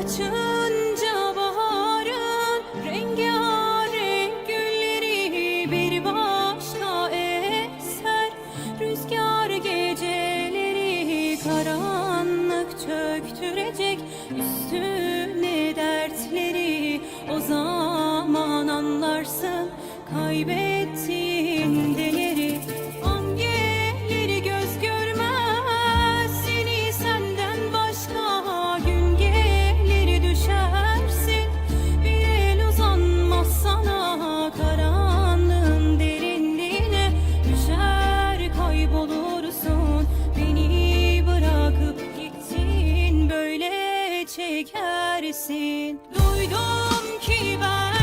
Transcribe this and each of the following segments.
what you çekersin. Duydum ki bensiz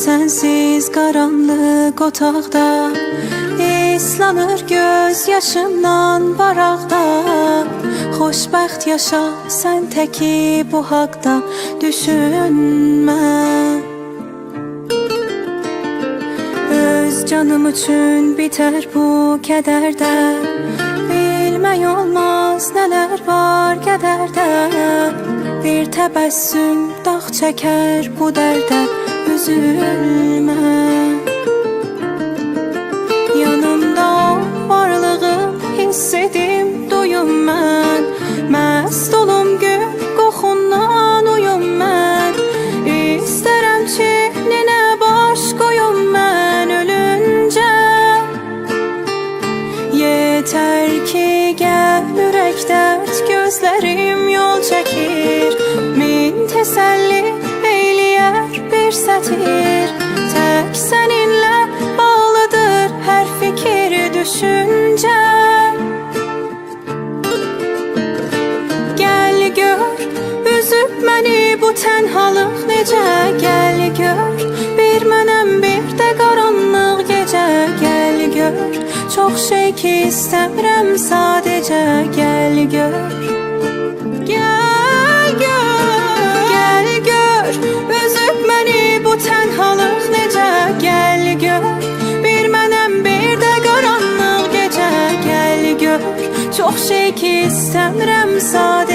Sənsiz qaranlıq otaqda İslanır göz yaşımdan baraqda Xoşbəxt yaşa sən təki bu haqda düşünmə Öz canım üçün bitər bu kədərdə Bilmək olmaz nələr var qədərdə Bir təbəssüm dağ çəkər bu dərdə Üzülmə sətir Tək səninlə bağlıdır hər fikir düşüncə Gəl gör, üzüb məni bu tənhalıq necə Gəl gör, bir mənəm bir də qaranlıq gecə Gəl gör, çox şey ki istəmirəm sadəcə Gəl gör, gəl şey ki gör